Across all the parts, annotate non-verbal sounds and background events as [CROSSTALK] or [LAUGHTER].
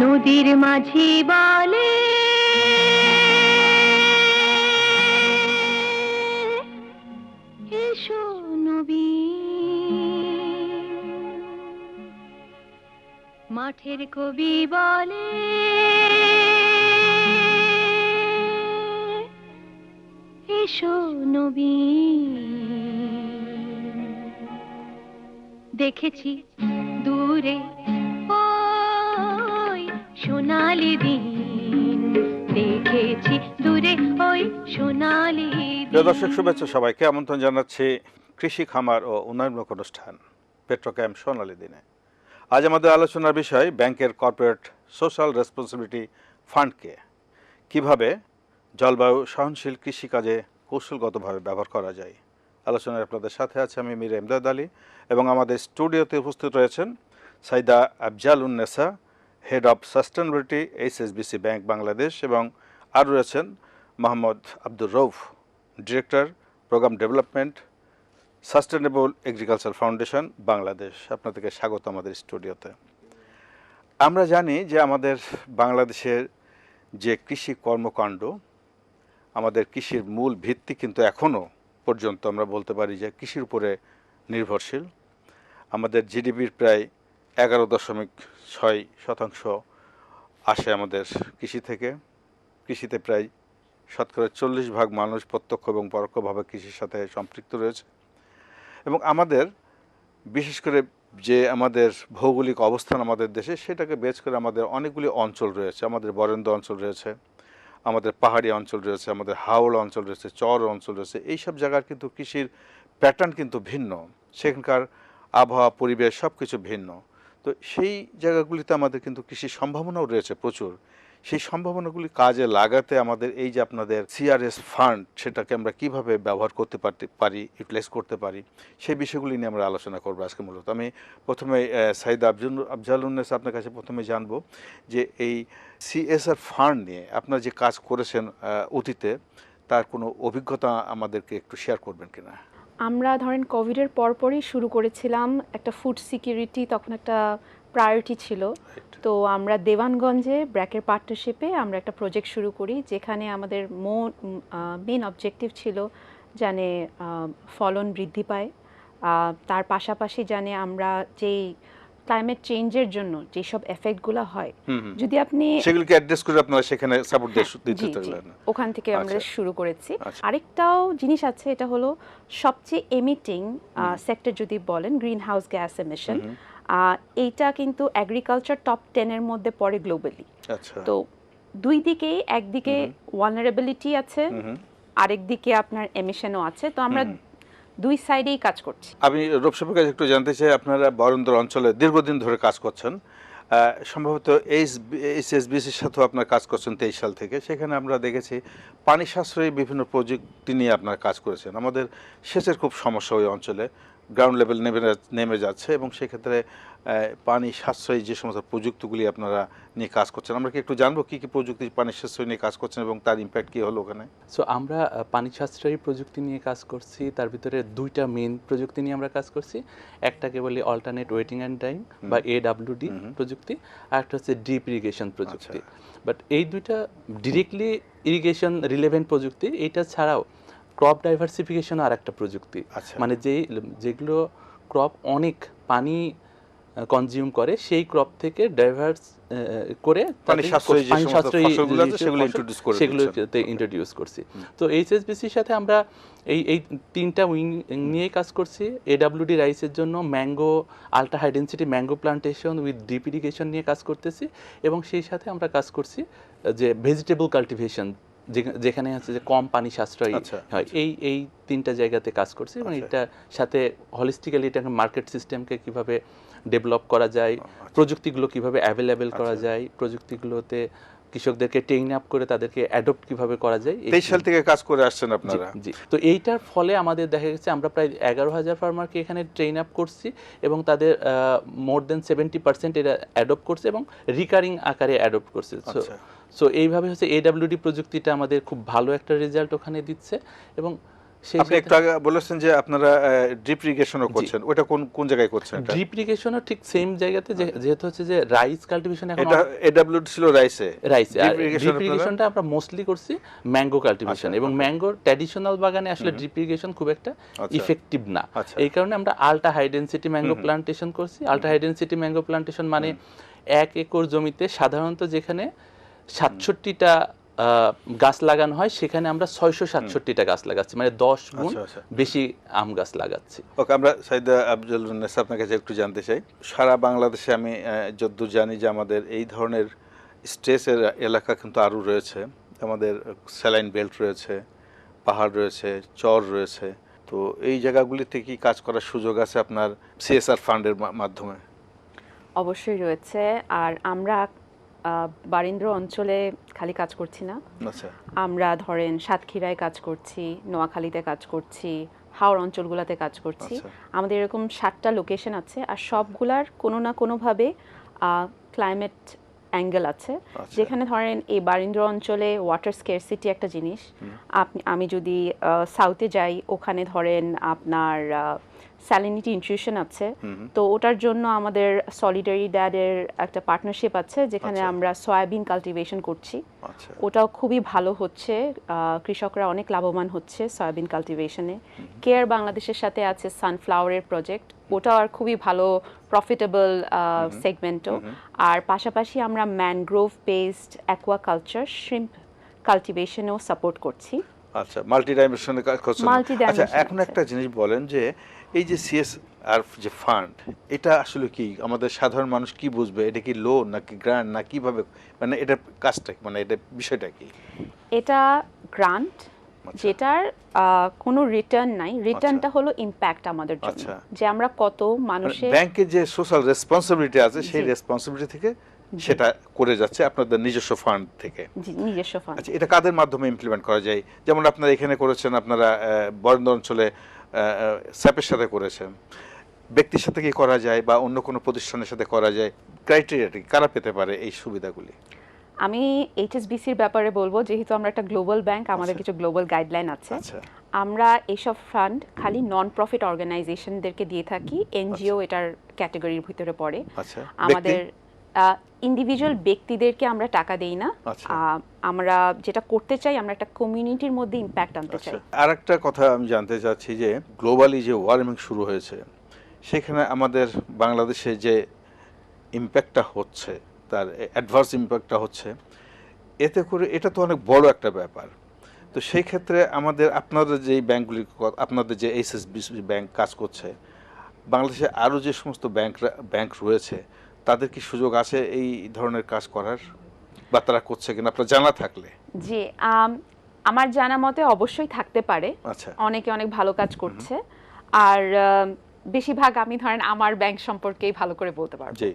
নদীর মাঝি বলে মাঠের কবি বলে এসো নবী। দেখেছি দূরে সোনালি দিন দেখেছি দূরে ওই সোনালি দর্শক, শুভেচ্ছা সবাইকে। আমন্ত্রণ জানাচ্ছি কৃষি খামার ও উন্নয়নমূলক অনুষ্ঠান পেট্রোক্যাম সোনালী দিনে। আজ আমাদের আলোচনার বিষয়, ব্যাংকের কর্পোরেট সোশ্যাল রেসপন্সিবিলিটি ফান্ডকে। কীভাবে জলবায়ু সহনশীল কৃষিকাজে কৌশলগতভাবে ব্যবহার করা যায়? আলোচনায় আপনাদের সাথে আছে আমি মীর এমদাদ আলী এবং আমাদের স্টুডিওতে উপস্থিত রয়েছেন Saida Afzal Unnesa head of sustainability HSBC bank Bangladesh এবং আর রয়েছেন Mohammad Abdur Rauf director program development sustainable agriculture foundation Bangladesh আপনাদেরকে স্বাগত আমাদের স্টুডিওতে। আমরা জানি যে আমাদের বাংলাদেশের যে কৃষি কর্মকাণ্ড, আমাদের কৃষির মূল ভিত্তি কিন্তু এখনও পর্যন্ত আমরা বলতে পারি যে কৃষির উপরে নির্ভরশীল। আমাদের জিডিপির প্রায় এগারো দশমিক ছয় শতাংশ আসে আমাদের কৃষি থেকে। কৃষিতে প্রায় শতকরা চল্লিশ ভাগ মানুষ প্রত্যক্ষ এবং পরোক্ষভাবে কৃষির সাথে সম্পৃক্ত রয়েছে। এবং আমাদের, বিশেষ করে যে আমাদের ভৌগোলিক অবস্থান আমাদের দেশে, সেটাকে বেচ করে আমাদের অনেকগুলি অঞ্চল রয়েছে। আমাদের বরেন্দ্র অঞ্চল রয়েছে, আমাদের পাহাড়ি অঞ্চল রয়েছে, আমাদের হাওড় অঞ্চল রয়েছে, চর অঞ্চল রয়েছে। এইসব জায়গার কিন্তু কৃষির প্যাটার্ন কিন্তু ভিন্ন। সেখানকার আবহাওয়া, পরিবেশ সব কিছু ভিন্ন। তো সেই জায়গাগুলিতে আমাদের কিন্তু কৃষির সম্ভাবনাও রয়েছে প্রচুর। সেই সম্ভাবনাগুলি কাজে লাগাতে আমাদের এই যে আপনাদের সিআরএস ফান্ড সেটাকে আমরা কীভাবে ব্যবহার করতে পারতে পারি ইউটিলাইজ করতে পারি, সেই বিষয়গুলি নিয়ে আমরা আলোচনা করব আজকে মূলত। আমি প্রথমে সাইদ আফজুল, আফজাল উন্নেস আপনার কাছে প্রথমে জানব যে এই সিএসআর ফান্ড নিয়ে আপনার যে কাজ করেছেন অতীতে, তার কোনো অভিজ্ঞতা আমাদেরকে একটু শেয়ার করবেন কিনা? আমরা ধরেন কোভিডের পরপরই শুরু করেছিলাম একটা ফুড সিকিউরিটি তখন একটা প্রায়োরিটি ছিল। তো আমরা দেওয়ানগঞ্জে ব্র্যাকের পার্টনারশিপে আমরা একটা প্রজেক্ট শুরু করি যেখানে আমাদের মো মেন অবজেক্টিভ ছিল জানে ফলন বৃদ্ধি পায়। তার পাশাপাশি জানে আমরা যেই ক্লাইমেট চেঞ্জের জন্য যেসব এফেক্টগুলো হয় যদি আপনি সেগুলোকে অ্যাড্রেস করে আপনারা সেখানে সাপোর্ট দিতে। ওখান থেকে আমরা আচ্ছা। শুরু করেছি। আচ্ছা। আরেকটাও জিনিস আছে এটা হলো সবচেয়ে এমিটিং সেক্টর যদি বলেন গ্রিন হাউস গ্যাস এমিশন এইটা কিন্তু এগ্রিকালচার টপ টেনের মধ্যে পড়ে গ্লোবালি আচ্ছা। তো দুই দিকেই একদিকে ওয়ানারেবিলিটি আছে আরেক দিকে আপনার এমিশনও আছে। তো আমরা দুই সাইডেই কাজ করছি। আমি রূপসাপের কাছে একটু জানতে চাই, আপনারা বরেন্দ্র অঞ্চলে দীর্ঘদিন ধরে কাজ করছেন সম্ভবত এইচ এইচএসবিসির সাথেও আপনার কাজ করছেন তেইশ সাল থেকে। সেখানে আমরা দেখেছি পানি সাশ্রয়ী বিভিন্ন প্রযুক্তি নিয়ে আপনার কাজ করেছেন। আমাদের সেচের খুব সমস্যা ওই অঞ্চলে। গ্রাউন্ড লেভেল নেমে নেমে যাচ্ছে এবং সেক্ষেত্রে পানি সাশ্রয়ী যে সমস্ত প্রযুক্তিগুলি আপনারা নিয়ে কাজ করছেন আমরা কি একটু জানব কী কী প্রযুক্তি পানি সাশ্রয় নিয়ে কাজ করছেন এবং তার ইম্প্যাক্ট কী হলো ওখানে? সো আমরা পানি সাশ্রয়ী প্রযুক্তি নিয়ে কাজ করছি তার ভিতরে দুইটা মেন প্রযুক্তি নিয়ে আমরা কাজ করছি। একটাকে বলি অল্টারনেট ওয়েটিং অ্যান্ড টাইম বা এডাব্লিউডি প্রযুক্তি আর একটা হচ্ছে ডিপ ইরিগেশন প্রযুক্তি। বাট এই দুইটা ডিরেক্টলি ইরিগেশন রিলেভেন্ট প্রযুক্তি এটা ছাড়াও ক্রপ ডাইভার্সিফিকেশন আর একটা প্রযুক্তি। আচ্ছা। মানে যেই যেগুলো ক্রপ অনেক পানি কনজিউম করে সেই ক্রপ থেকে ডাইভার্স করে যে যে সেগুলোতে ইন্ট্রোডিউস করছি। তো এইচএসবিসির সাথে আমরা এই এই তিনটা উইং নিয়েই কাজ করছি। এডাব্লিউডি রাইসের জন্য mango ultra high density mango plantation with drip irrigation নিয়ে কাজ করতেছি। এবং সেই সাথে আমরা কাজ করছি যে ভেজিটেবল কাল্টিভেশন যেখানে হচ্ছে যে কম পানি সাশ্রয়ী আচ্ছা, হয় এই এই তিনটা জায়গাতে কাজ করছে এবং আচ্ছা। এটা সাথে হলিস্টিক্যালি এটাকে মার্কেট সিস্টেমকে কীভাবে ডেভেলপ করা যায় আচ্ছা। প্রযুক্তিগুলো কীভাবে অ্যাভেলেবেল করা যায় প্রযুক্তিগুলোতে কৃষকদেরকে ট্রেন আপ করে তাদেরকে অ্যাডপ্ট কীভাবে করা যায় তেইশ সাল থেকে কাজ করে আসছেন আপনারা? জি। তো এইটার ফলে আমাদের দেখা গেছে আমরা প্রায় এগারো হাজার ফার্মারকে এখানে ট্রেন আপ করছি এবং তাদের মোর দেন সেভেন্টি পার্সেন্ট এরা অ্যাডপ্ট করছে এবং রিকারিং আকারে অ্যাডপ্ট করছে। সো আচ্ছা। এইভাবে হচ্ছে এডাব্লিউডি প্রযুক্তিটা আমাদের খুব ভালো একটা রেজাল্ট ওখানে দিচ্ছে এবং আপনি একটু আগে বলেছেন যে আপনারা ড্রিপ ইরিগেশনও করছেন। ওটা কোন কোন জায়গায় করছেন ড্রিপ ইরিগেশনও ঠিক সেম জায়গাতে যেহেতু হচ্ছে যে রাইস কাল্টিভেশন এখন এটা এডব্লিউডি ছিল রাইসে রাইস ড্রিপ ইরিগেশনটা আমরা মোস্টলি করছি ম্যাঙ্গো কাল্টিভেশন আচ্ছা, এবং okay. ম্যাঙ্গোর ট্র্যাডিশনাল বাগানে আসলে ড্রিপ ইরিগেশন খুব একটা আচ্ছা। ইফেক্টিভ না। আচ্ছা। এই কারণে আমরা ultra high density mango plantation করছি। Ultra high density mango plantation মানে এক একর জমিতে সাধারণত যেখানে সাতষট্টিটা গাছ লাগানো হয় সেখানে আমরা ছয়শো সাতষট্টিটা গাছ লাগাচ্ছি মানে দশ গুণ আচ্ছা, আচ্ছা। বেশি আম গাছ লাগাচ্ছি। ওকে আমরা সাইদা আফজল নেসা আপনার কাছে একটু জানতে চাই সারা বাংলাদেশে আমি আহ, যতদূর জানি যে আমাদের এই ধরনের স্ট্রেসের এলাকা কিন্তু আরও রয়েছে। আমাদের স্যালাইন বেল্ট রয়েছে পাহাড় রয়েছে চর রয়েছে। তো এই জায়গাগুলিতে কি কাজ করার সুযোগ আছে আপনার সিএসআর ফান্ডের মাধ্যমে? অবশ্যই রয়েছে। আর আমরা বারিন্দ্র অঞ্চলে খালি কাজ করছি না। আচ্ছা। আমরা ধরেন সাতক্ষীরায় কাজ করছি নোয়াখালীতে কাজ করছি হাওড় অঞ্চলগুলোতে কাজ করছি। আচ্ছা। আমাদের এরকম সাতটা লোকেশন আছে আর সবগুলার কোনো না কোনোভাবে ক্লাইমেট অ্যাঙ্গেল আছে। আচ্ছা। যেখানে ধরেন এই বারিন্দ্র অঞ্চলে ওয়াটার স্কেরসিটি একটা জিনিস। আপনি আমি যদি সাউথে যাই ওখানে ধরেন আপনার স্যালিনিটি ইনস্টিটিউশন আছে। তো ওটার জন্য আমাদের সলিডারি ড্যাডের একটা পার্টনারশিপ আছে যেখানে আচ্ছা। আমরা সয়াবিন কাল্টিভেশন করছি। আচ্ছা। ওটাও খুবই ভালো হচ্ছে। কৃষকরা অনেক লাভবান হচ্ছে সয়াবিন কাল্টিভেশনে কেয়ার বাংলাদেশের সাথে আছে সানফ্লাওয়ারের প্রজেক্ট ওটাও আর খুবই ভালো প্রফিটেবল সেগমেন্টও আর পাশাপাশি আমরা ম্যানগ্রোভ বেসড অ্যাকোয়াকালচার শ্রিম্প কাল্টিভেশনেও সাপোর্ট করছি। আচ্ছা মাল্টি ডাইমেনশনে কাজ করছেন আচ্ছা এখন একটা জিনিস বলেন যে এই যে সিএস আর যে ফান্ড এটা আসলে কি? আমাদের সাধারণ মানুষ কি বুঝবে? এটা কি লোন নাকি গ্রান্ট না কীভাবে? মানে এটা কাজটা মানে এটা বিষয়টা কি? এটা গ্রান্ট আচ্ছা। যেটার কোনো রিটার্ন নাই। রিটার্নটা হলো ইম্প্যাক্ট আমাদের জন্য। আচ্ছা। যে আমরা কত মানুষের ব্যাংকের যে সোশ্যাল রেসপন্সিবিলিটি আছে সেই রেসপন্সিবিলিটি থেকে সেটা করে যাচ্ছে আপনাদের নিজস্ব ফান্ড থেকে। জি- নিজস্ব ফান্ড আচ্ছা এটা কাদের মাধ্যমে ইমপ্লিমেন্ট করা যায়? যেমন আপনারা এখানে করেছেন আপনারা বরেন্দ্র অঞ্চলে স্যাপের সাথে করেছেন। ব্যক্তির সাথে কি করা যায় বা অন্য কোনো প্রতিষ্ঠানের সাথে করা যায়? ক্রাইটেরিয়াটি কারা পেতে পারে এই সুবিধাগুলি? আমি এইচএসবিসির ব্যাপারে বলব যেহেতু আমরা একটা গ্লোবাল ব্যাংক আমাদের আচ্ছা। কিছু গ্লোবাল গাইডলাইন আছে। আচ্ছা। আমরা এইসব ফান্ড খালি নন প্রফিট অর্গানাইজেশনদেরকে দিয়ে থাকি এনজিও এটার ক্যাটাগরির ভিতরে পড়ে। আচ্ছা। আমাদের ইন্ডিভিজুয়াল ব্যক্তিদেরকে আমরা টাকা দেই না। আচ্ছা। আমরা যেটা করতে চাই আমরা একটা কমিউনিটির মধ্যে ইম্প্যাক্ট আনতে আচ্ছা চাই। আর একটা কথা আমি জানতে চাচ্ছি যে গ্লোবালি যে ওয়ার্মিং শুরু হয়েছে সেখানে আমাদের বাংলাদেশে যে ইম্প্যাক্টটা হচ্ছে তার অ্যাডভার্স ইম্প্যাক্টটা হচ্ছে এতে করে এটা তো অনেক বড় একটা ব্যাপার। তো সেই ক্ষেত্রে আমাদের আপনাদের যেই ব্যাংকগুলি আপনাদের যে এইচএসবিসি ব্যাংক কাজ করছে বাংলাদেশে আরও যে সমস্ত ব্যাংক ব্যাংক রয়েছে তাদের কি সুযোগ আছে এই ধরনের কাজ করার? বা তারা করছে কিনা? আপনার জানা থাকলে। আম, আমার জানা মতে অবশ্যই থাকতে পারে। আচ্ছা। অনেকে অনেক ভালো কাজ করছে। আর বেশিরভাগ আমি ধরেন আমার ব্যাংক সম্পর্কেই ভালো করে বলতে পারব। জি।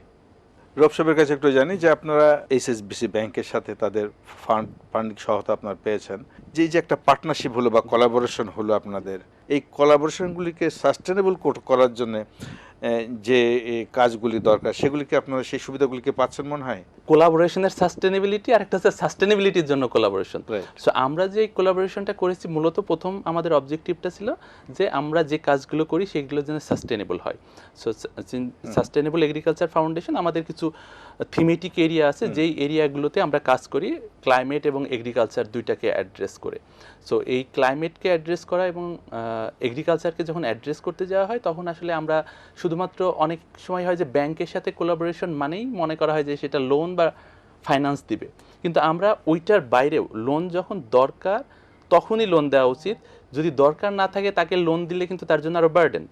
রব সাহেবের কাছে একটু জানি যে আপনারা এইচএসবিসি ব্যাংকের সাথে তাদের ফান্ড ফান্ডিং সহায়তা আপনার পেয়েছেন। যে যে একটা পার্টনারশিপ হলো বা কোলাবোরেশন হলো আপনাদের এই কোলাবোরেশনগুলিকে সাস্টেনেবল করার জন্য যে কাজগুলি দরকার সেগুলিকে আপনারা সেই সুবিধাগুলিকে পাচ্ছেন মনে হয়? কোলাবোরেশনের সাস্টেনেবিলিটি আর একটা হচ্ছে সাস্টেনেবিলিটির জন্য কোলাবোরেশন সো আমরা যে কোলাবোরেশনটা করেছি মূলত প্রথম আমাদের অবজেক্টিভটা ছিল যে আমরা যে কাজগুলো করি সেগুলো যেন সাস্টেনেবল হয়। সো সাস্টেনেবল এগ্রিকালচার ফাউন্ডেশন আমাদের কিছু থিমেটিক এরিয়া আছে যেই এরিয়াগুলোতে আমরা কাজ করি ক্লাইমেট এবং এগ্রিকালচার দুইটাকে অ্যাড্রেস করে। সো এই ক্লাইমেটকে অ্যাড্রেস করা এবং এগ্রিকালচারকে যখন অ্যাড্রেস করতে যাওয়া হয়, তখন আসলে আমরা শুধুমাত্র অনেক সময় হয় যে ব্যাংকের সাথে কোলাবোরেশন মানেই মনে করা হয় যে সেটা লোন বা ফাইন্যান্স দিবে। কিন্তু আমরা ওইটার বাইরেও লোন যখন দরকার, তখনই লোন দেওয়া উচিত। যদি দরকার না থাকে, তাকে লোন দিলে কিন্তু তার জন্য আরও বার্ডেন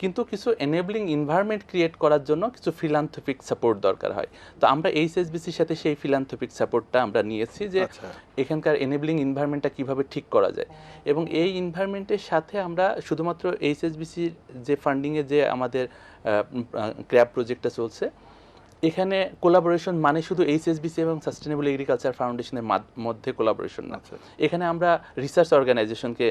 কিন্তু কিছু এনেবলিং ইনভারমেন্ট ক্রিয়েট করার জন্য কিছু ফিলান্থপিক সাপোর্ট দরকার হয় তো আমরা এইচএসবিসির সাথে সেই ফিলান্থপিক সাপোর্টটা আমরা নিয়েছি যে আচ্ছা। এখানকার এনেবলিং ইনভায়রনমেন্টটা কীভাবে ঠিক করা যায় এবং এই ইনভারমেন্টের সাথে আমরা শুধুমাত্র এইচএসবিসির যে ফান্ডিংয়ে যে আমাদের ক্র্যাব প্রজেক্টটা চলছে এখানে কোলাবোরেশন মানে শুধু এইচএসবিসি এবং সাস্টেনেবল এগ্রিকালচার ফাউন্ডেশনের মধ্যে কোলাবোরেশন না আচ্ছা। এখানে আমরা রিসার্চ অর্গানাইজেশনকে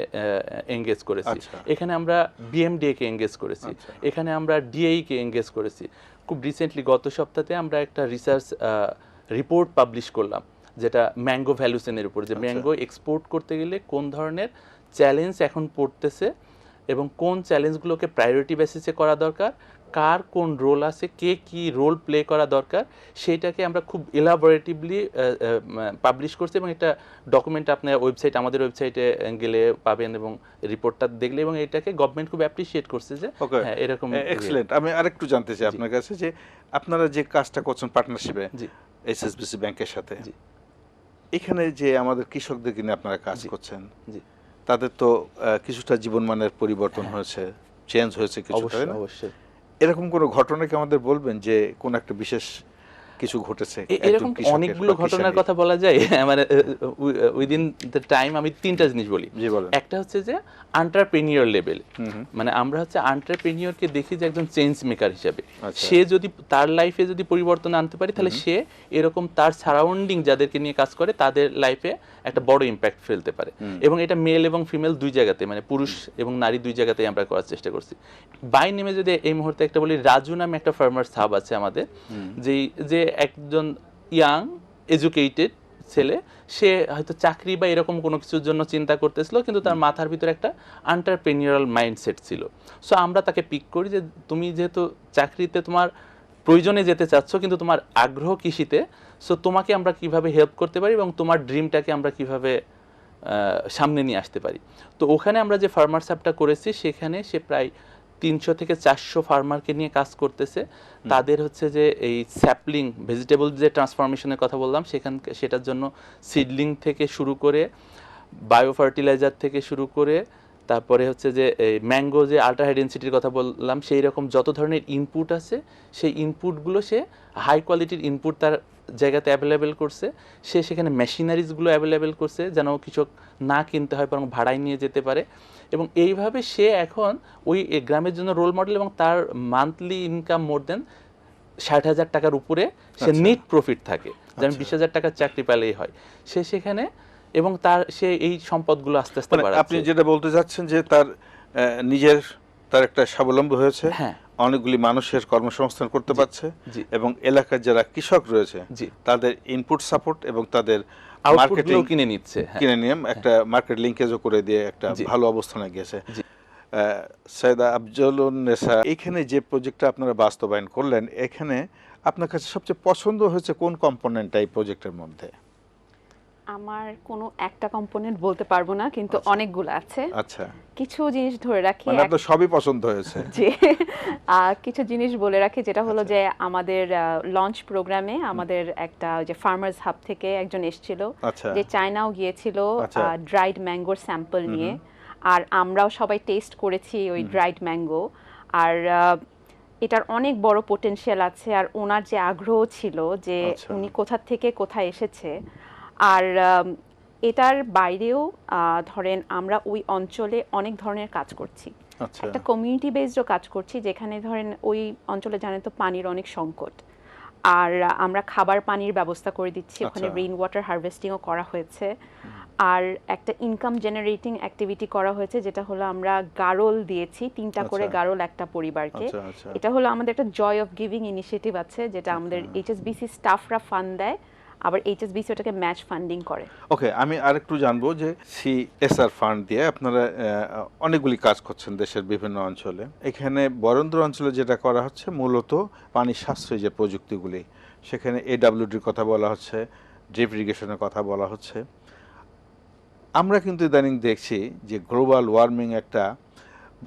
এঙ্গেজ করেছি আচ্ছা। এখানে আমরা বিএমডিএ কে এঙ্গেজ করেছি আচ্ছা। এখানে আমরা ডিএই কে এঙ্গেজ করেছি খুব রিসেন্টলি গত সপ্তাহে আমরা একটা রিসার্চ রিপোর্ট পাবলিশ করলাম যেটা ম্যাঙ্গো ভ্যালুসেনের উপর যে। ম্যাঙ্গো এক্সপোর্ট করতে গেলে কোন ধরনের চ্যালেঞ্জ এখন পড়তেছে এবং কোন চ্যালেঞ্জগুলোকে প্রায়োরিটি বেসিসে করা দরকার কার কোন রোল আছে কে কি রোল প্লে করা দরকার সেটাকে আমরা খুব ইলাবোরেটিভলি পাবলিশ করছি এবং এটা ডকুমেন্ট আপনার ওয়েবসাইট আমাদের ওয়েবসাইটে গেলে পাবেন এবং রিপোর্টটা দেখলে এবং এটাকে গভর্নমেন্ট খুব অ্যাপ্রিসিয়েট করছে যে হ্যাঁ এরকম এক্সেলেন্ট আমি আরেকটু জানতে চাই আপনার কাছে যে আপনারা যে কাজটা করছেন পার্টনারশিপে জি। এইচএসবিসি ব্যাংকের সাথে জি। এখানে যে আমাদের কৃষকদের কিনে আপনারা কাজ করছেন জি। তাদের তো কিছুটা জীবনমানের পরিবর্তন হয়েছে চেঞ্জ হয়েছে কিছুটা? অবশ্যই। এরকম কোনো ঘটনাকে আমাদের বলবেন যে কোন একটা বিশেষ কিছু ঘটেছে এরকম অনেকগুলো ঘটনার কথা বলা যায় মানে উইদিন দ্য টাইম আমি তিনটা জিনিস বলি। একটা হচ্ছে যে আন্টারপ্রেনিয়র লেভেল। মানে আমরা হচ্ছে আন্টারপ্রেনিয়রকে দেখি যে একজন চেঞ্জ মেকার হিসাবে। আচ্ছা। সে যদি তার লাইফে যদি পরিবর্তন আনতে পারে তাহলে সে এরকম তার সারাউন্ডিং যাদেরকে নিয়ে কাজ করে তাদের লাইফে একটা বড় ইম্প্যাক্ট ফেলতে পারে। এবং এটা মেল এবং ফিমেল দুই জায়গাতে মানে পুরুষ এবং নারী দুই জায়গাতেই আমরা করার চেষ্টা করছি। বাই নেমে যদি এই মুহূর্তে একটা বলি রাজু নামে একটা ফার্মার সাব আছে আমাদের যেই যে একজন ইয়াং এডুকেটেড ছেলে সে হয়তো চাকরি বা এরকম কোনো কিছুর জন্য চিন্তা করতেছিল কিন্তু তার মাথার ভিতরে একটা আন্টারপ্রেনিউরাল মাইন্ডসেট ছিল। সো আমরা তাকে পিক করি যে তুমি যেহেতু চাকরিতে তোমার প্রয়োজনে যেতে চাচ্ছ কিন্তু তোমার আগ্রহ কৃষিতে সো তোমাকে আমরা কীভাবে হেল্প করতে পারি এবং তোমার ড্রিমটাকে আমরা কীভাবে সামনে নিয়ে আসতে পারি? তো ওখানে আমরা যে ফার্মার সাপটা করেছি সেখানে সে প্রায় তিনশো থেকে চারশো ফার্মারকে নিয়ে কাজ করতেছে। তাদের হচ্ছে যে এই স্যাপলিং ভেজিটেবল যে ট্রান্সফরমেশনের কথা বললাম সেখান সেটার জন্য সিডলিং থেকে শুরু করে বায়ো ফার্টিলাইজার থেকে শুরু করে তারপরে হচ্ছে যে এই ম্যাঙ্গো যে আল্ট্রা হাই ডেন্সিটির কথা বললাম সেই রকম যত ধরনের ইনপুট আছে সেই ইনপুটগুলো সে হাই কোয়ালিটির ইনপুট তার জায়গাতে অ্যাভেলেবেল করছে সে সেখানে মেশিনারিজগুলো অ্যাভেলেবেল করছে যেন কৃষক না কিনতে হয় বরং ভাড়ায় নিয়ে যেতে পারে। এবং এইভাবে সে এখন ওই গ্রামের জন্য রোল মডেল এবং তার মান্থলি ইনকাম মোর দেন ষাট হাজার টাকার উপরে সে আচ্ছা। নেট প্রফিট থাকে যেমন আচ্ছা। বিশ হাজার টাকার চাকরি পেলেই হয়। সে সেখানে এবং তার সে এই সম্পদগুলো আস্তে আস্তে মানে আপনি যেটা বলতে যাচ্ছেন যে তার নিজের তার একটা স্বাবলম্বী হয়েছে? হ্যাঁ। অনেকগুলি মানুষের কর্মসংস্থান করতে পারছে এবং এলাকার যারা কৃষক রয়েছে তাদের ইনপুট সাপোর্ট এবং তাদের মার্কেটিং কিনে নিচ্ছে হ্যাঁ। কিনে নিয়ে একটা মার্কেট লিঙ্কেজও করে দিয়ে একটা ভালো অবস্থানে। আহ, সৈয়দা আফজলুন নেসা এখানে যে প্রজেক্টটা আপনারা বাস্তবায়ন করলেন এখানে আপনার কাছে সবচেয়ে পছন্দ হয়েছে কোন কম্পোনেন্টটা এই প্রজেক্টের মধ্যে? আমার কোনো একটা কম্পোনেন্ট বলতে পারব না কিন্তু আচ্ছা। অনেকগুলো আছে। আচ্ছা। কিছু জিনিস ধরে রাখি মানে আপনার সবই পছন্দ হয়েছে। [LAUGHS] আহ, কিছু জিনিস বলে রাখি যেটা হলো যে আমাদের লঞ্চ প্রোগ্রামে আমাদের একটা যে ফার্মার্স হাব থেকে একজন এসেছিল আচ্ছা। যে চায়নাও গিয়েছিল আচ্ছা। ড্রাইড ম্যাঙ্গোর স্যাম্পল নিয়ে। আর আমরাও সবাই টেস্ট করেছি ওই ড্রাইড ম্যাঙ্গো আর এটার অনেক বড় পোটেনশিয়াল আছে। আর ওনার যে আগ্রহ ছিল যে আচ্ছা। উনি কোথা থেকে কোথায় এসেছে আর এটার বাইরেও ধরেন আমরা ওই অঞ্চলে অনেক ধরনের কাজ করছি। আচ্ছা। একটা কমিউনিটি বেসডও কাজ করছি যেখানে ধরেন ওই অঞ্চলে জানেন তো পানির অনেক সংকট। আর আমরা খাবার পানির ব্যবস্থা করে দিচ্ছি ওখানে আচ্ছা। রেইন ওয়াটার হারভেস্টিংও করা হয়েছে। আর একটা ইনকাম জেনারেটিং অ্যাক্টিভিটি করা হয়েছে যেটা হলো আমরা গারল দিয়েছি তিনটা করে আচ্ছা। গারল একটা পরিবারকে। এটা হলো আমাদের একটা জয় অফ গিভিং ইনিশিয়েটিভ আছে যেটা আমাদের এইচএসবিসি স্টাফরা ফান্ড দেয়। আবার এইচএসবিসি ওটাকে ম্যাচ ফান্ডিং করে। ওকে আমি আরেকটু জানব যে সিএসআর ফান্ড দিয়ে আপনারা অনেকগুলি কাজ করছেন দেশের বিভিন্ন অঞ্চলে। এখানে বরেন্দ্র অঞ্চলে যেটা করা হচ্ছে মূলত পানি সাশ্রয়ী যে প্রযুক্তিগুলি, সেখানে এডাব্লিউডির কথা বলা হচ্ছে, ড্রিপ ইরিগেশনের কথা বলা হচ্ছে। আমরা কিন্তু ইদানিং দেখছি যে গ্লোবাল ওয়ার্মিং একটা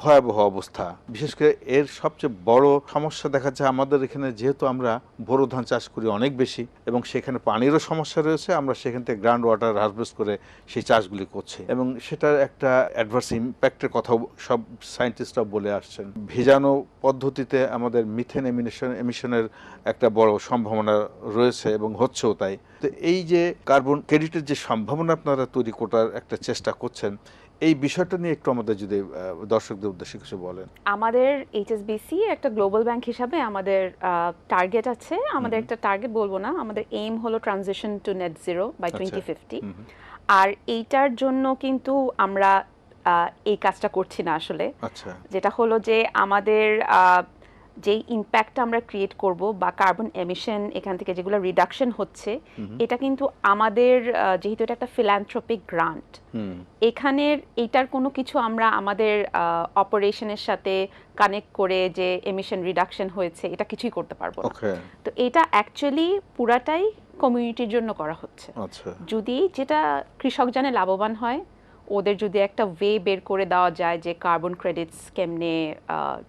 ভয়াবহ অবস্থা। বিশেষ করে এর সবচেয়ে বড় সমস্যা দেখা যায় আমাদের এখানে যেহেতু আমরা বোরো ধান চাষ করি অনেক বেশি এবং সেখানে পানিরও সমস্যা রয়েছে, আমরা সেখান থেকে গ্রাউন্ড ওয়াটার হারভেস্ট করে সেই চাষগুলি করছি। এবং সেটার একটা অ্যাডভার্স ইম্প্যাক্টের কথাও সব সায়েন্টিস্টরা বলে আসছেন। ভেজানো পদ্ধতিতে আমাদের মিথেন এমিনেশন এমিশনের একটা বড় সম্ভাবনা রয়েছে এবং হচ্ছেও তাই। তো এই যে কার্বন ক্রেডিটের যে সম্ভাবনা আপনারা তৈরি করার একটা চেষ্টা করছেন এই বিষয়টা নিয়ে একটু আমাদের যদি দর্শকদের উদ্দেশ্যে কিছু বলেন। আমাদের এইচএসবিসি একটা গ্লোবাল ব্যাংক হিসাবে আমাদের টার্গেট আছে। আমাদের একটা টার্গেট বলব না। আমাদের এইম হলো transition to net zero by. Twenty fifty. আর এইটার জন্য কিন্তু আমরা এই কাজটা করছি না আসলে। আচ্ছা। যেটা হলো যে আমাদের যেই ইম্প্যাক্টটা আমরা ক্রিয়েট করব বা কার্বন এমিশন এখান থেকে যেগুলো রিডাকশন হচ্ছে এটা কিন্তু আমাদের যেহেতু এটা একটা ফিলান্থ্রপিক গ্রান্ট এখানের এইটার কোনো কিছু আমরা আমাদের অপারেশনের সাথে কানেক্ট করে যে এমিশন রিডাকশন হয়েছে এটা কিছুই করতে পারব না। তো এটা অ্যাকচুয়ালি পুরাটাই কমিউনিটির জন্য করা হচ্ছে। আচ্ছা। যদি যেটা কৃষক জানে লাভবান হয় ওদের যদি একটা ওয়ে বের করে দেওয়া যায় যে কার্বন ক্রেডিটস কেমনে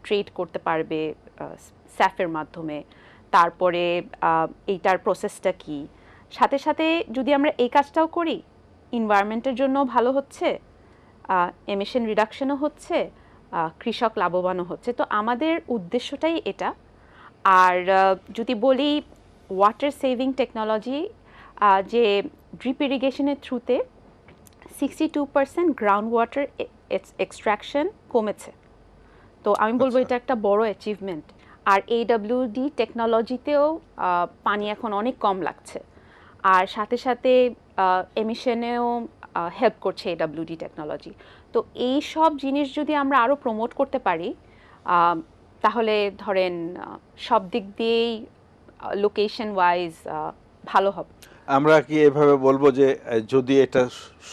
ট্রেড করতে পারবে স্যাফের মাধ্যমে, তারপরে এইটার প্রসেসটা কি? সাথে সাথে যদি আমরা এই কাজটাও করি এনভায়রনমেন্টের জন্য ভালো হচ্ছে এমিশন রিডাকশনও হচ্ছে কৃষক লাভবানও হচ্ছে। তো আমাদের উদ্দেশ্যটাই এটা। আর যদি বলি ওয়াটার সেভিং টেকনোলজি যে ড্রিপ ইরিগেশনের থ্রুতে sixty two percent ground water extraction কমেছে। তো আমি বলব আচ্ছা। এটা একটা বড় অ্যাচিভমেন্ট আর এইডব্লিউডি টেকনোলজিতেও পানি এখন অনেক কম লাগছে আর সাথে সাথে এমিশনেও হেল্প করছে এইডব্লিউডি টেকনোলজি তো এই সব জিনিস যদি আমরা আরও প্রমোট করতে পারি তাহলে ধরেন সব দিক দিয়েই লোকেশন ওয়াইজ ভালো হবে আমরা কি এভাবে বলব যে যদি এটা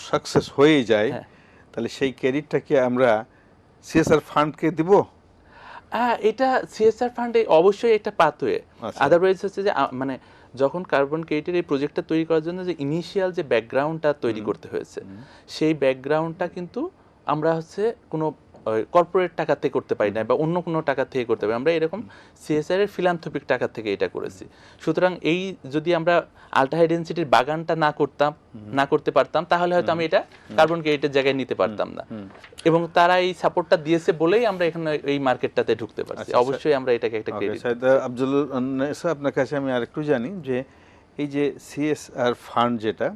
সাকসেস হয়েই যায় হ্যাঁ। তাহলে সেই ক্রেডিটটা কি আমরা সিএসআর ফান্ডকে দিব? এটা সিএসআর ফান্ডে অবশ্যই একটা পাথওয়ে আচ্ছা। আদারওয়াইজ হচ্ছে যে মানে যখন কার্বন ক্রেডিটের এই প্রজেক্টটা তৈরি করার জন্য যে ইনিশিয়াল যে ব্যাকগ্রাউন্ডটা তৈরি করতে হয়েছে সেই ব্যাকগ্রাউন্ডটা কিন্তু আমরা হচ্ছে কোনো কর্পোরেট টাকা থেকে করতে পারি না বা অন্য কোনো টাকা থেকে করতে পারি আমরা এরকম সিএসআর এর ফিলান্থ্রপিক টাকা থেকে এটা করেছি। সুতরাং এই যদি আমরা আলট্রা হাই ডেন্সিটির বাগানটা না করতাম না করতে পারতাম তাহলে হয়তো আমি এটা কার্বন ক্রেডিটের জায়গায় নিতে পারতাম না। এবং তারা এই সাপোর্টটা দিয়েছে বলেই আমরা এখানে এই মার্কেটটাতে ঢুকতে পারছি। আচ্ছা, অবশ্যই আমরা এটাকে একটা ক্রেডিট নেসা আপনার কাছে আমি আরেকটু জানি যে এই যে সিএসআর ফান্ড যেটা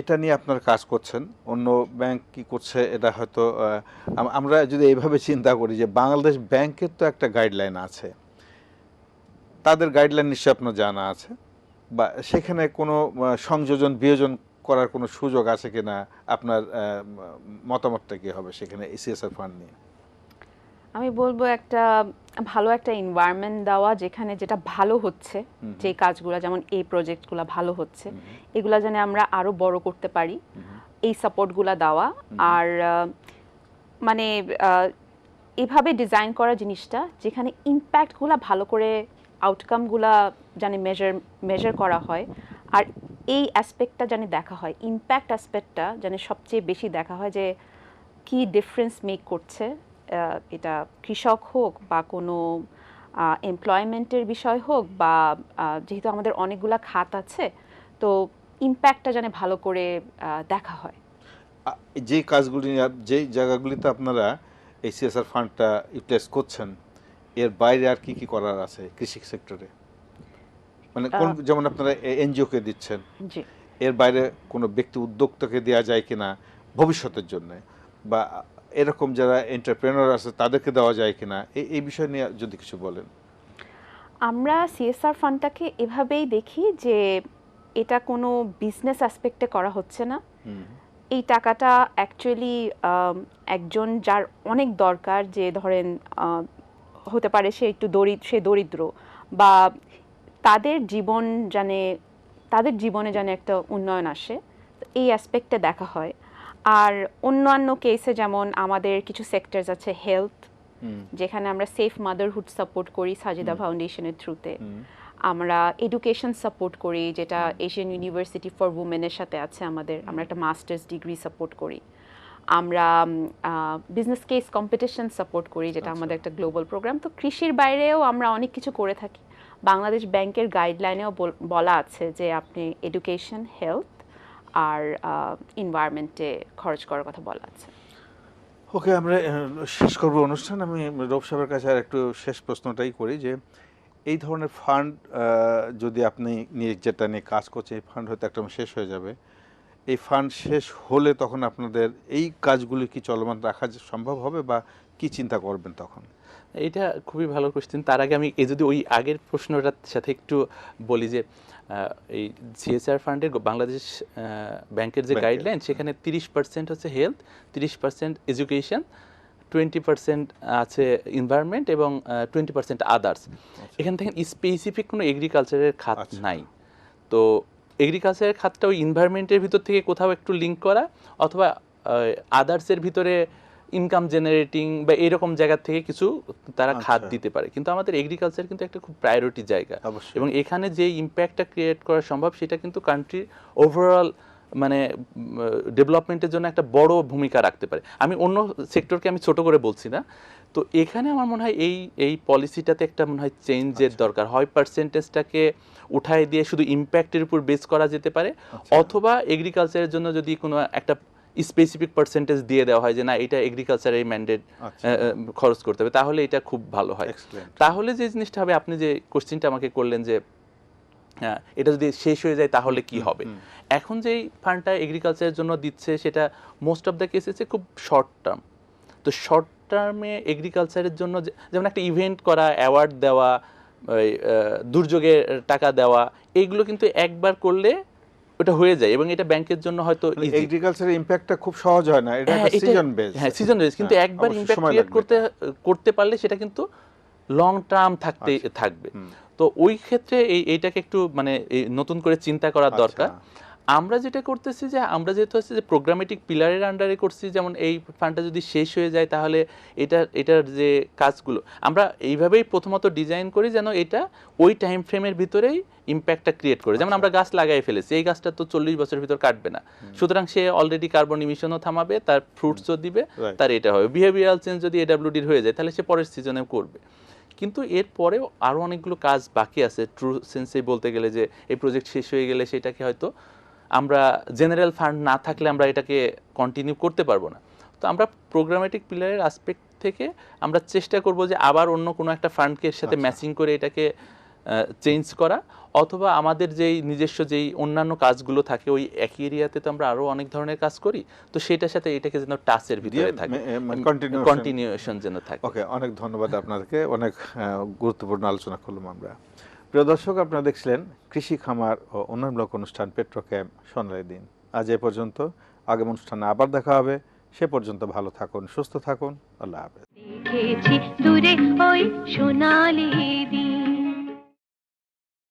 এটা নিয়ে আপনার কাজ করছেন। অন্য ব্যাংক কি করছে, এটা হয়তো আমরা যদি এইভাবে চিন্তা করি যে বাংলাদেশ ব্যাংকের তো একটা গাইডলাইন আছে। তাদের গাইডলাইন নিশ্চয়ই আপনার জানা আছে। বা সেখানে কোনো সংযোজন, বিয়োজন করার কোনো সুযোগ আছে কি না আপনার মতামতটা কি হবে সেখানে সিএসআর ফান্ড নিয়ে? আমি বলব একটা ভালো একটা এনভায়রনমেন্ট দেওয়া যেখানে যেটা ভালো হচ্ছে যে কাজগুলো যেমন এই প্রজেক্টগুলো ভালো হচ্ছে এগুলা যেন আমরা আরও বড় করতে পারি এই সাপোর্টগুলো দেওয়া। আর মানে এভাবে ডিজাইন করা জিনিসটা যেখানে ইম্প্যাক্টগুলো ভালো করে আউটকামগুলা জানি মেজার মেজার করা হয় আর এই অ্যাসপেক্টটা জানি দেখা হয় ইম্প্যাক্ট অ্যাসপেক্টটা জানি সবচেয়ে বেশি দেখা হয় যে কি ডিফারেন্স মেক করছে এটা কৃষক হোক বা কোনো এমপ্লয়মেন্টের বিষয় হোক বা যেহেতু আমাদের অনেকগুলা খাত আছে তো ইম্প্যাক্টটা জানে ভালো করে দেখা হয়। যে কাজগুলি যে জায়গাগুলিতে আপনারা এই সিএসআর ফান্ডটা ইউটিলাইজ করছেন এর বাইরে আর কি কি করার আছে কৃষি সেক্টরে? মানে কোন যেমন আপনারা এনজিওকে দিচ্ছেন জি। এর বাইরে কোনো ব্যক্তি উদ্যোক্তাকে দেওয়া যায় কিনা ভবিষ্যতের জন্য? বা এরকম যারা এন্টারপ্রেনার আছে তাদেরকে দেওয়া যায় কিনা? এই বিষয় নিয়ে যদি কিছু বলেন। আমরা সিএসআর ফান্ডটাকে এভাবেই দেখি যে এটা কোনো বিজনেস অ্যাসপেক্টে করা হচ্ছে না। এই টাকাটা অ্যাকচুয়ালি একজন যার অনেক দরকার যে ধরেন হতে পারে সে একটু দরিদ্র সে দরিদ্র বা তাদের জীবন জানে তাদের জীবনে জানে একটা উন্নয়ন আসে এই অ্যাসপেক্টে দেখা হয়। আর অন্যান্য কেসে যেমন আমাদের কিছু সেক্টরস আছে হেলথ যেখানে আমরা সেফ মাদারহুড সাপোর্ট করি সাজিদা ফাউন্ডেশনের থ্রুতে আমরা এডুকেশন সাপোর্ট করি যেটা এশিয়ান ইউনিভার্সিটি ফর উমেনের সাথে আছে আমাদের। আমরা একটা মাস্টার্স ডিগ্রি সাপোর্ট করি। আমরা বিজনেস কেস কম্পিটিশন সাপোর্ট করি যেটা আমাদের একটা গ্লোবাল প্রোগ্রাম তো কৃষির বাইরেও আমরা অনেক কিছু করে থাকি। বাংলাদেশ ব্যাংকের গাইডলাইনেও বলা আছে যে আপনি এডুকেশন হেলথ আর এনভায়রনমেন্টে খরচ করার কথা বলা আছে। ওকে, আমরা শেষ করব অনুষ্ঠান। আমি রব সাহেবের কাছে আর একটু শেষ প্রশ্নটাই করি যে, এই ধরনের ফান্ড যদি আপনি নিয়ে যেটা নিয়ে কাজ করছেন, এই ফান্ড হয়তো একদম শেষ হয়ে যাবে। এই ফান্ড শেষ হলে তখন আপনাদের এই কাজগুলি কি চলমান রাখা সম্ভব হবে বা কি চিন্তা করবেন তখন? এটা খুবই ভালো কোশ্চেন তার আগে আমি এই যদি ওই আগের প্রশ্নটার সাথে একটু বলি যে এই সিএসআর ফান্ডের বাংলাদেশ ব্যাংকের যে গাইডলাইন সেখানে তিরিশ পার্সেন্ট হচ্ছে হেলথ তিরিশ পার্সেন্ট এডুকেশন টোয়েন্টি পার্সেন্ট আছে এনভায়রনমেন্ট এবং টোয়েন্টি পার্সেন্ট আদার্স এখান থেকে স্পেসিফিক কোনো এগ্রিকালচারের খাত আচ্ছা। নাই। তো এগ্রিকালচারের খাতটা ওই এনভায়রনমেন্টের ভিতর থেকে কোথাও একটু লিঙ্ক করা অথবা আদার্সের ভিতরে ইনকাম জেনারেটিং বা এরকম জায়গা থেকে কিছু তারা খাত আচ্ছা। দিতে পারে। কিন্তু আমাদের এগ্রিকালচার কিন্তু একটা খুব প্রায়োরিটি জায়গা। এবং এখানে যে ইম্প্যাক্টটা ক্রিয়েট করা সম্ভব সেটা কিন্তু কান্ট্রির ওভারঅল মানে ডেভেলপমেন্টের জন্য একটা বড় ভূমিকা রাখতে পারে। আমি অন্য সেক্টরকে আমি ছোট করে বলছি না। তো এখানে আমার মনে হয় এই এই পলিসিটাতে একটা মনে হয় চেঞ্জের দরকার। হয় পার্সেন্টেজটাকে উঠায় দিয়ে শুধু ইম্প্যাক্টের উপর বেস করা যেতে পারে অথবা এগ্রিকালচারের জন্য যদি কোনো একটা স্পেসিফিক পার্সেন্টেজ দিয়ে দেওয়া হয় যে না এটা এগ্রিকালচারের ম্যান্ডেট আচ্ছা। খরচ করতে হবে। তাহলে এটা খুব ভালো হয়। তাহলে যে জিনিসটা হবে আপনি যে কোশ্চেনটা আমাকে করলেন যে হ্যাঁ, এটা যদি শেষ হয়ে যায় তাহলে কি হবে? এখন যেই ফান্ডটা এগ্রিকালচারের জন্য দিচ্ছে সেটা মোস্ট অফ দ্য কেসেসে খুব শর্ট টার্ম তো শর্ট টার্মে এগ্রিকালচারের জন্য যেমন একটা ইভেন্ট করা অ্যাওয়ার্ড দেওয়া ওই, দুর্যোগে টাকা দেওয়া এইগুলো কিন্তু একবার করলে ওটা হয়ে যায় এবং এটা ব্যাংকের জন্য হয়তো এগ্রিকালচারের ইম্প্যাক্টটা খুব সহজ হয় না এটা হ্যাঁ, একটা সিজন বেস হ্যাঁ সিজন বেস কিন্তু হ্যাঁ, একবার ইম্প্যাক্ট ক্রিয়েট করতে করতে পারলে সেটা কিন্তু লং টার্ম থাকতে আচ্ছা। থাকবে তো ওই ক্ষেত্রে এই এইটাকে একটু মানে নতুন করে চিন্তা করার আচ্ছা। দরকার আমরা যেটা করতেছি যে আমরা যেহেতু হচ্ছে যে প্রোগ্রামেটিক পিলারের আন্ডারে করছি যেমন এই ফান্ডটা যদি শেষ হয়ে যায় তাহলে এটা এটার যে কাজগুলো আমরা এইভাবেই প্রথমত ডিজাইন করি যেন এটা ওই টাইম ফ্রেমের ভিতরেই ইম্প্যাক্টটা ক্রিয়েট করে। যেমন আমরা গাছ লাগাই ফেলেছি এই গাছটা তো চল্লিশ বছরের ভিতর কাটবে না। সুতরাং সে অলরেডি কার্বন ইমিশনও থামাবে তার ফ্রুটসও দিবে তার এটা হবে। বিহেভিয়ারাল চেঞ্জ যদি এডাব্লিউডির হয়ে যায় তাহলে সে পরের সিজনে করবে। কিন্তু এর পরেও আরও অনেকগুলো কাজ বাকি আছে ট্রু সেন্সে বলতে গেলে যে এই প্রজেক্ট শেষ হয়ে গেলে সেটাকে হয়তো আমরা জেনারেল ফান্ড না থাকলে আমরা এটাকে কন্টিনিউ করতে পারব না। তো আমরা প্রোগ্রামেটিক পিলারের আসপেক্ট থেকে আমরা চেষ্টা করব যে আবার অন্য কোনো একটা ফান্ডকে সাথে আচ্ছা। ম্যাচিং করে এটাকে চেঞ্জ করা। অথবা আমাদের যেই নিজস্ব যেই অন্যান্য কাজগুলো থাকে ওই একই এরিয়াতে তো আমরা আরও অনেক ধরনের কাজ করি। তো সেটার সাথে এটাকে যেন টাচের ভিতরে থাকে। কন্টিনিউশন যেন থাকে। ওকে অনেক ধন্যবাদ আপনাদেরকে। অনেক গুরুত্বপূর্ণ আলোচনা করলাম আমরা। প্রিয় দর্শক, আপনারা দেখছিলেন কৃষি খামার ও উন্নয়নমূলক অনুষ্ঠান পেট্রোক্যাম সোনালী দিন। আজ এ পর্যন্ত। আগামী অনুষ্ঠানে আবার দেখা হবে। সে পর্যন্ত ভালো থাকুন, সুস্থ থাকুন। আল্লাহ হাফেজ। দেখেছি দূরে ওই দিন।